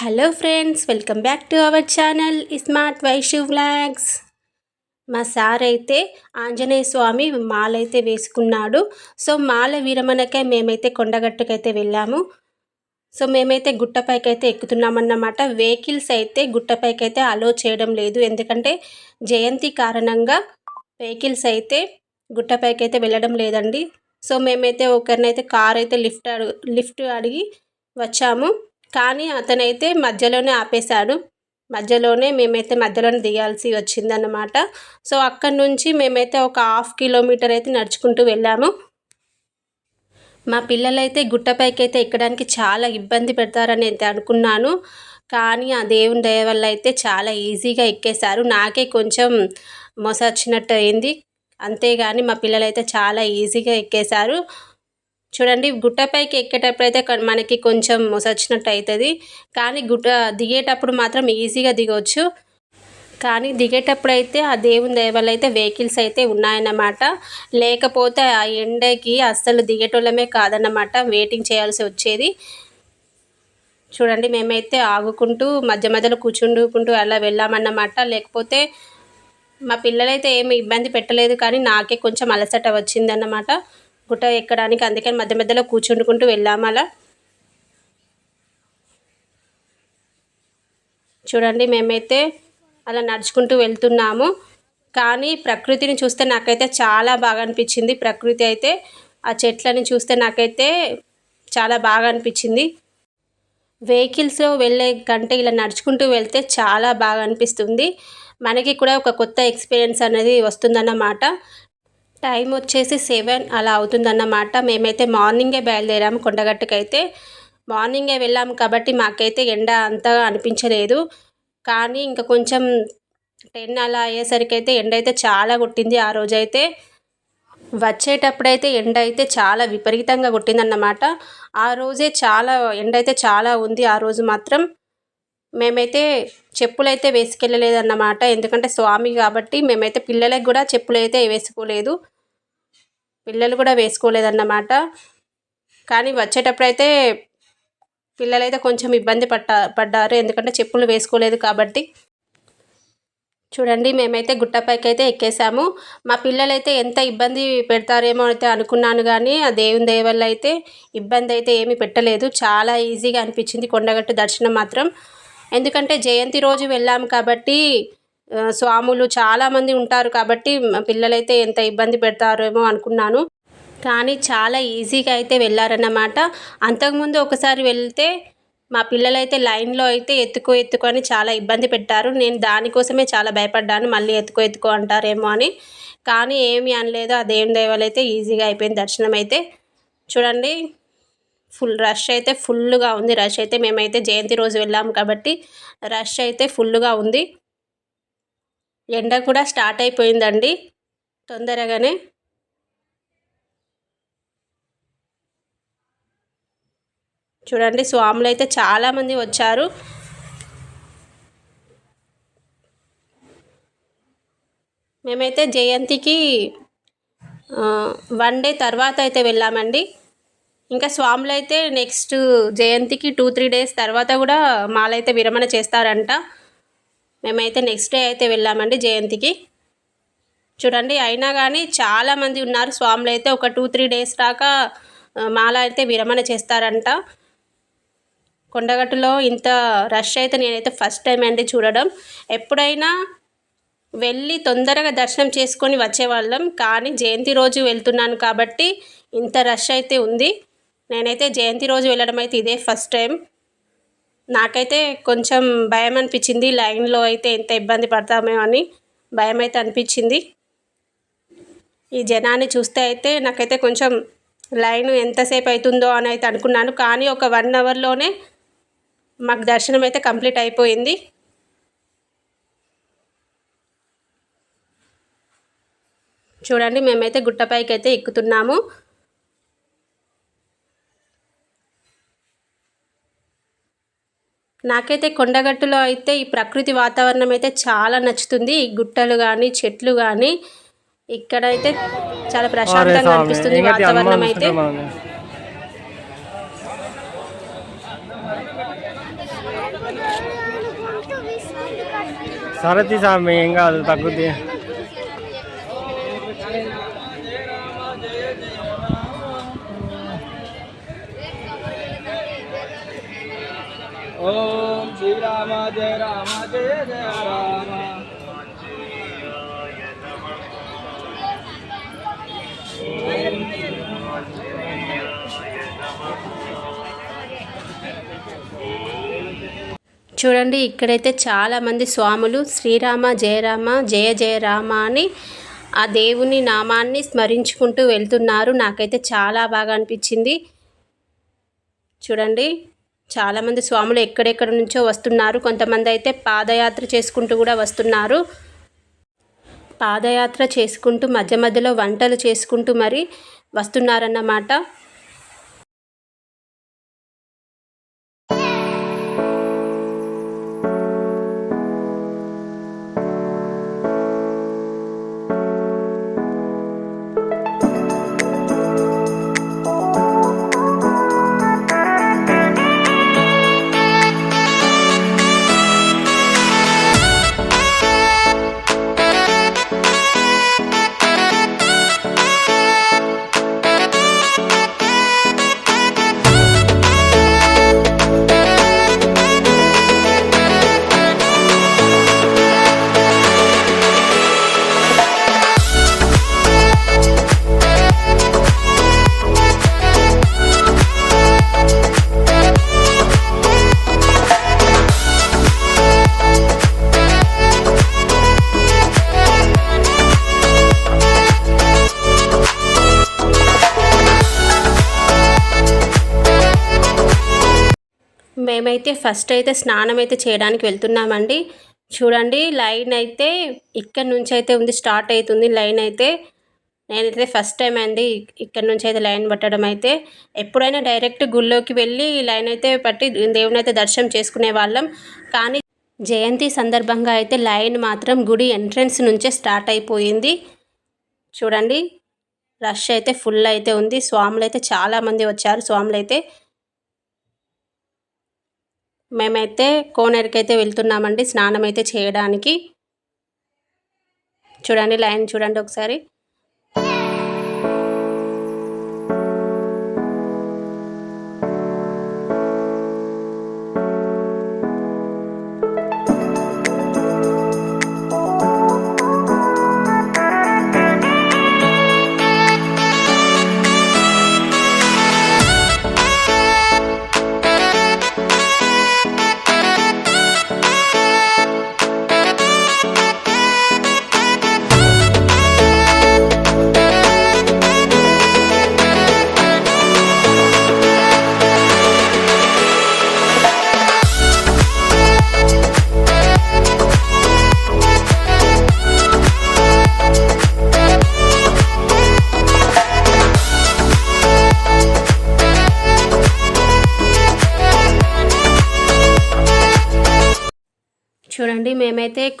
Hello friends welcome back to our channel smart Vaishu vlogs మా sir అయితే ఆంజనేయ స్వామి మాల అయితే వేసుకున్నాడు. సో మాల విరమణకై మేమైతే కొండగట్టుకైతే వెళ్ళాము. సో మేమైతే గుట్టపైకి అయితే ఎక్కుతున్నామన్నమాట. వెహికల్స్ అయితే గుట్టపైకి అయితే అలో చేయడం లేదు. ఎందుకంటే జయంతి కారణంగా వెహికల్స్ అయితే గుట్టపైకి అయితే వెళ్ళడం లేదండి. సో మేమైతే ఒకరినైతే కార్ అయితే లిఫ్ట్ అడుగు లిఫ్ట్ అడిగి వచ్చాము. కానీ అతనైతే మధ్యలోనే ఆపేశాడు. మధ్యలోనే మేమైతే మధ్యలోనే దిగాల్సి వచ్చిందన్నమాట. సో అక్కడి నుంచి మేమైతే ఒక హాఫ్ కిలోమీటర్ అయితే నడుచుకుంటూ వెళ్ళాము. మా పిల్లలైతే గుట్టపైకి అయితే ఎక్కడానికి చాలా ఇబ్బంది పెడతారని అయితే అనుకున్నాను. కానీ ఆ దేవుని దయ వల్ల అయితే చాలా ఈజీగా ఎక్కేశారు. నాకే కొంచెం మొసచ్చినట్టు అయింది. అంతేగాని మా పిల్లలైతే చాలా ఈజీగా ఎక్కేశారు. చూడండి గుట్టపైకి ఎక్కేటప్పుడు అయితే మనకి కొంచెం మొసచ్చినట్టు అవుతుంది కానీ గుట్ట దిగేటప్పుడు మాత్రం ఈజీగా దిగవచ్చు కానీ దిగేటప్పుడు అయితే ఆ దేవుని దేవాలయం అయితే వెహికల్స్ అయితే ఉన్నాయన్నమాట. లేకపోతే ఆ ఎండకి అస్సలు దిగేటోళ్ళమే కాదన్నమాట వెయిటింగ్ చేయాల్సి వచ్చేది. చూడండి మేమైతే ఆగుకుంటూ మధ్య మధ్యలో కూర్చుండుకుంటూ అలా వెళ్ళామన్నమాట. లేకపోతే మా పిల్లలైతే ఏమి ఇబ్బంది పెట్టలేదు కానీ నాకే కొంచెం అలసట వచ్చిందన్నమాట. గుట్ట ఎక్కడానికి అందుకని మధ్య మధ్యలో కూర్చుండుకుంటూ వెళ్ళాము అలా. చూడండి మేమైతే అలా నడుచుకుంటూ వెళ్తున్నాము. కానీ ప్రకృతిని చూస్తే నాకైతే చాలా బాగా అనిపించింది. ప్రకృతి అయితే ఆ చెట్లని చూస్తే నాకైతే చాలా బాగా అనిపించింది. వెహికల్స్లో వెళ్ళే కంటే ఇలా నడుచుకుంటూ వెళ్తే చాలా బాగా అనిపిస్తుంది. మనకి కూడా ఒక కొత్త ఎక్స్పీరియన్స్ అనేది వస్తుందన్నమాట. టైం వచ్చేసి సెవెన్ అలా అవుతుందన్నమాట. మేమైతే మార్నింగే బయలుదేరాము కొండగట్టుకైతే. మార్నింగే వెళ్ళాము కాబట్టి మాకైతే ఎండ అంతగా అనిపించలేదు. కానీ ఇంకా కొంచెం టెన్ అలా అయ్యేసరికి అయితే ఎండ అయితే చాలా కొట్టింది ఆ రోజైతే. వచ్చేటప్పుడైతే ఎండ అయితే చాలా విపరీతంగా కొట్టిందన్నమాట. ఆ రోజే చాలా ఎండ అయితే చాలా ఉంది ఆ రోజు మాత్రం. మేమైతే చెప్పులు అయితే వేసుకెళ్ళలేదన్నమాట. ఎందుకంటే స్వామి కాబట్టి మేమైతే పిల్లలకు కూడా చెప్పులు అయితే వేసుకోలేదు. పిల్లలు కూడా వేసుకోలేదన్నమాట. కానీ వచ్చేటప్పుడు అయితే పిల్లలైతే కొంచెం ఇబ్బంది పట్ట పడ్డారు. ఎందుకంటే చెప్పులు వేసుకోలేదు కాబట్టి. చూడండి మేమైతే గుట్టపైకి అయితే ఎక్కేసాము. మా పిల్లలైతే ఎంత ఇబ్బంది పెడతారేమో అయితే అనుకున్నాను కానీ ఆ దేవుని దేవల్ల అయితే ఇబ్బంది అయితే ఏమీ పెట్టలేదు. చాలా ఈజీగా అనిపించింది కొండగట్టు దర్శనం మాత్రం. ఎందుకంటే జయంతి రోజు వెళ్ళాము కాబట్టి స్వాములు చాలామంది ఉంటారు కాబట్టి పిల్లలైతే ఎంత ఇబ్బంది పెడతారేమో అనుకున్నాను. కానీ చాలా ఈజీగా అయితే వెళ్ళారన్నమాట. అంతకుముందు ఒకసారి వెళ్తే మా పిల్లలైతే లైన్లో అయితే ఎత్తుకో ఎత్తుకొని చాలా ఇబ్బంది పెట్టారు. నేను దానికోసమే చాలా భయపడ్డాను. మళ్ళీ ఎత్తుకో ఎత్తుకో అంటారేమో అని. కానీ ఏమీ అనలేదు. ఆ దేవుని దైవాలైతే ఈజీగా అయిపోయింది దర్శనం అయితే. చూడండి. ఫుల్ రష్ అయితే ఫుల్గా ఉంది. రష్ అయితే మేమైతే జయంతి రోజు వెళ్ళాము కాబట్టి రష్ అయితే ఫుల్గా ఉంది. ఎండ కూడా స్టార్ట్ అయిపోయిందండి. తొందరగానే చూడండి స్వాములు అయితే చాలామంది వచ్చారు. మేమైతే జయంతికి వన్ డే తర్వాత అయితే వెళ్ళామండి. ఇంకా స్వాములు అయితే నెక్స్ట్ జయంతికి టూ త్రీ డేస్ తర్వాత కూడా మాలైతే విరమణ చేస్తారంట. మేమైతే నెక్స్ట్ డే అయితే వెళ్ళామండి జయంతికి. చూడండి అయినా కానీ చాలామంది ఉన్నారు. స్వాములు అయితే ఒక టూ త్రీ డేస్ దాకా మాల అయితే విరమణ చేస్తారంట. కొండగట్టులో ఇంత రష్ అయితే నేనైతే ఫస్ట్ టైం అండి చూడడం. ఎప్పుడైనా వెళ్ళి తొందరగా దర్శనం చేసుకొని వచ్చేవాళ్ళం. కానీ జయంతి రోజు వెళ్తున్నాను కాబట్టి ఇంత రష్ అయితే ఉంది. నేనైతే జయంతి రోజు వెళ్ళడం అయితే ఇదే ఫస్ట్ టైం. నాకైతే కొంచెం భయం అనిపించింది. లైన్లో అయితే ఎంత ఇబ్బంది పడతామో అని భయం అయితే అనిపించింది. ఈ జనాన్ని చూస్తే అయితే నాకైతే కొంచెం లైన్ ఎంతసేపు అవుతుందో అని అయితే అనుకున్నాను. కానీ ఒక వన్ అవర్లోనే మాకు దర్శనం అయితే కంప్లీట్ అయిపోయింది. చూడండి మేమైతే గుట్టపైకి అయితే ఎక్కుతున్నాము. నాకైతే కొండగట్టులో అయితే ఈ ప్రకృతి వాతావరణం అయితే చాలా నచ్చుతుంది. ఈ గుట్టలు కానీ చెట్లు కానీ ఇక్కడైతే చాలా ప్రశాంతంగా అనిపిస్తుంది వాతావరణం అయితే. సరే తీసామి ఏం కాదు తగ్గుద్ది. ఓం శ్రీరామ జయ రామ జయ జయ రామ. చూడండి ఇక్కడైతే చాలామంది స్వాములు శ్రీరామ జయరామ జయ జయ రామ అని ఆ దేవుని నామాన్ని స్మరించుకుంటూ వెళ్తున్నారు. నాకైతే చాలా బాగా అనిపించింది. చూడండి చాలామంది స్వాములు ఎక్కడెక్కడ నుంచో వస్తున్నారు. కొంతమంది అయితే పాదయాత్ర చేసుకుంటూ కూడా వస్తున్నారు. పాదయాత్ర చేసుకుంటూ మధ్య మధ్యలో వంటలు చేసుకుంటూ మరి వస్తున్నారన్నమాట. ఫస్ట్ అయితే స్నానం అయితే చేయడానికి వెళ్తున్నామండి. చూడండి లైన్ అయితే ఇక్కడ నుంచి అయితే ఉంది స్టార్ట్ అవుతుంది. లైన్ అయితే నేనైతే ఫస్ట్ టైం అండి ఇక్కడ నుంచి అయితే లైన్ పట్టడం అయితే. ఎప్పుడైనా డైరెక్ట్ గుళ్ళోకి వెళ్ళి లైన్ అయితే పట్టి దేవుని అయితే దర్శనం చేసుకునే వాళ్ళం. కానీ జయంతి సందర్భంగా అయితే లైన్ మాత్రం గుడి ఎంట్రన్స్ నుంచే స్టార్ట్ అయిపోయింది. చూడండి రష్ అయితే ఫుల్ అయితే ఉంది. స్వాములు అయితే చాలామంది వచ్చారు. స్వాములు అయితే మేమైతే కోనేరుకైతే వెళ్తున్నామండి. స్నానం అయితే చేయడానికి. చూడండి లైన్ చూడండి ఒకసారి.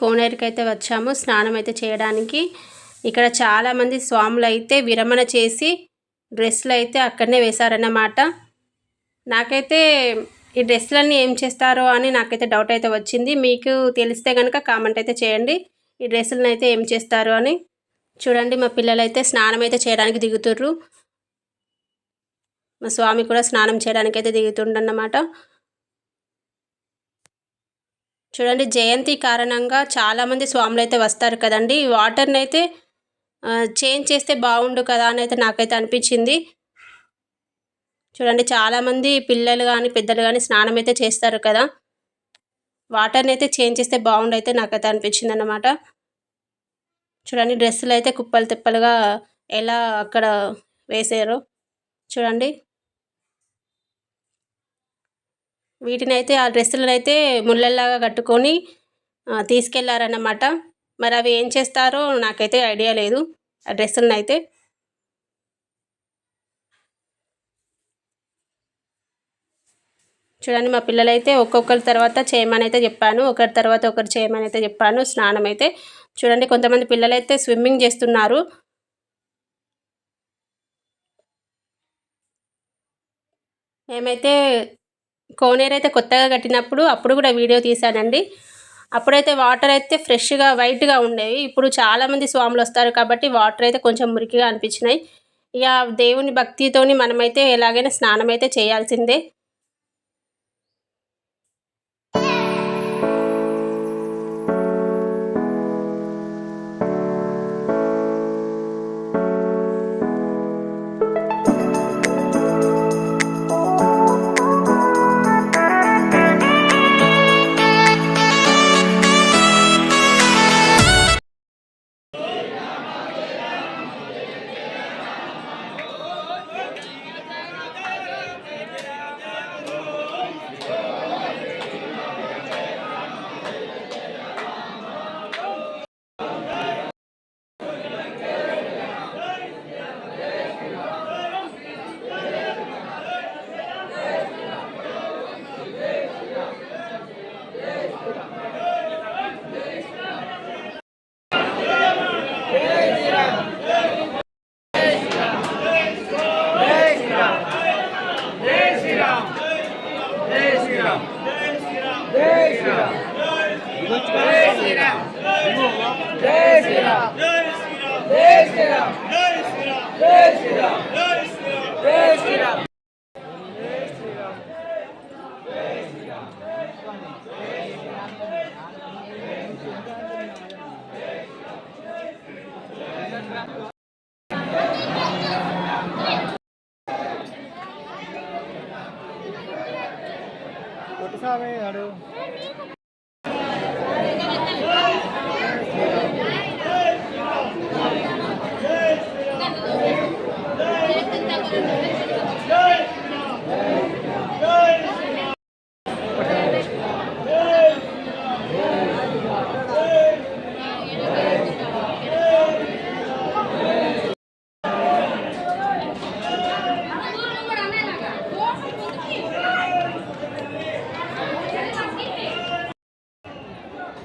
కోనేరుకి అయితే వచ్చాము. స్నానం అయితే చేయడానికి ఇక్కడ చాలామంది స్వాములు అయితే విరమణ చేసి డ్రెస్సులు అయితే అక్కడనే వేశారన్నమాట. నాకైతే ఈ డ్రెస్సులన్నీ ఏం చేస్తారో అని నాకైతే డౌట్ అయితే వచ్చింది. మీకు తెలిస్తే కనుక కామెంట్ అయితే చేయండి. ఈ డ్రెస్సులను అయితే ఏం చేస్తారు అని. చూడండి మా పిల్లలు అయితే స్నానం అయితే చేయడానికి దిగుతుర్రు. మా స్వామి కూడా స్నానం చేయడానికి అయితే దిగుతుండన్నమాట. చూడండి జయంతి కారణంగా చాలామంది స్వాములు అయితే వస్తారు కదండి. ఈ వాటర్ని అయితే చేంజ్ చేస్తే బాగుండు కదా అని అయితే నాకైతే అనిపించింది. చూడండి చాలామంది పిల్లలు కానీ పెద్దలు కానీ స్నానం అయితే చేస్తారు కదా. వాటర్ని అయితే చేంజ్ చేస్తే బాగుండు అయితే నాకైతే అనిపించింది అనమాట చూడండి డ్రెస్సులు అయితే కుప్పలు తిప్పలుగా ఎలా అక్కడ వేసారో. చూడండి. వీటిని అయితే ఆ డ్రెస్సులను అయితే ముళ్ళల్లాగా కట్టుకొని తీసుకెళ్ళారన్నమాట. మరి అవి ఏం చేస్తారో నాకైతే ఐడియా లేదు. ఆ డ్రెస్సులను అయితే చూడండి మా పిల్లలైతే ఒక్కొక్కరి తర్వాత చేయమని అయితే చెప్పాను ఒకరి తర్వాత ఒకరు చేయమని అయితే చెప్పాను స్నానం అయితే చూడండి కొంతమంది పిల్లలైతే స్విమ్మింగ్ చేస్తున్నారు. మేమైతే కోనేరు అయితే కొత్తగా కట్టినప్పుడు అప్పుడు కూడా వీడియో తీశానండి. అప్పుడైతే వాటర్ అయితే ఫ్రెష్గా వైట్గా ఉండేవి. ఇప్పుడు చాలామంది స్వాములు వస్తారు కాబట్టి వాటర్ అయితే కొంచెం మురికిగా అనిపించినాయి. ఇక దేవుని భక్తితోని మనమైతే ఎలాగైనా స్నానం అయితే చేయాల్సిందే. సామె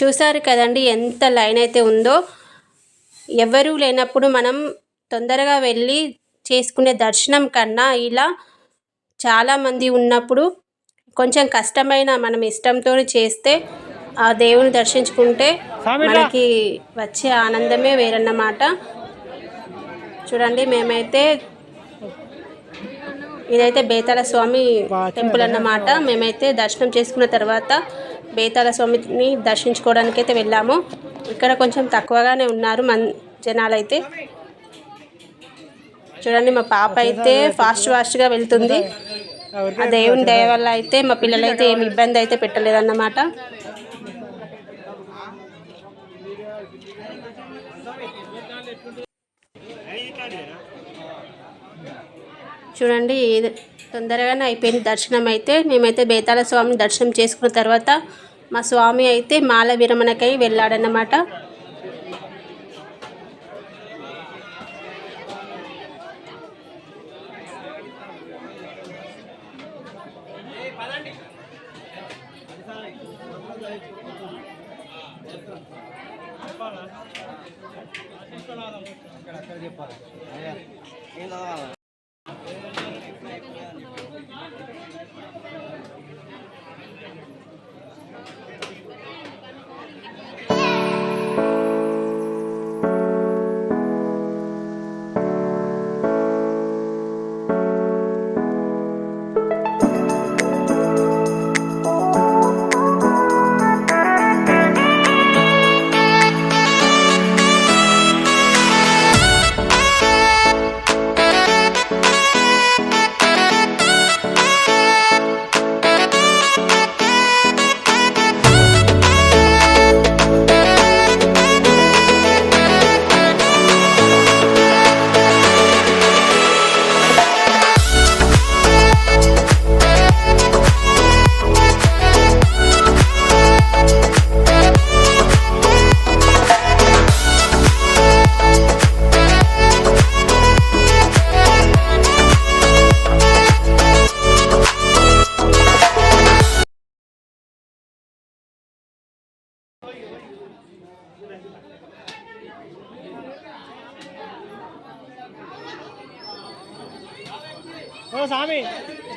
చూసారు కదండి ఎంత లైన్ అయితే ఉందో. ఎవరూ లేనప్పుడు మనం తొందరగా వెళ్ళి చేసుకునే దర్శనం కన్నా ఇలా చాలామంది ఉన్నప్పుడు కొంచెం కష్టమైన మనం ఇష్టంతో చేస్తే ఆ దేవుని దర్శించుకుంటే మనకి వచ్చే ఆనందమే వేరన్నమాట. చూడండి మేమైతే ఇదైతే బేతాళ స్వామి టెంపుల్ అన్నమాట. మేమైతే దర్శనం చేసుకున్న తర్వాత బేతాల స్వామిని దర్శించుకోవడానికి అయితే వెళ్ళాము. ఇక్కడ కొంచెం తక్కువగానే ఉన్నారు మన్ జనాలు అయితే చూడండి మా పాప అయితే ఫాస్ట్ ఫాస్ట్గా వెళ్తుంది. ఆ దేవుని దయ వల్ల అయితే మా పిల్లలైతే ఏమి ఇబ్బంది అయితే పెట్టలేదన్నమాట. చూడండి ఏది తొందరగానే అయిపోయింది దర్శనం అయితే. మేమైతే బేతాళ స్వామిని దర్శనం చేసుకున్న తర్వాత మా స్వామి అయితే మాల విరమణకై వెళ్ళాడన్నమాట. చెప్పాలి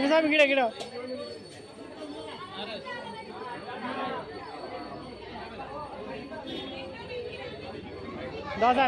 చిన్న స్వామి గిడ గిడ దా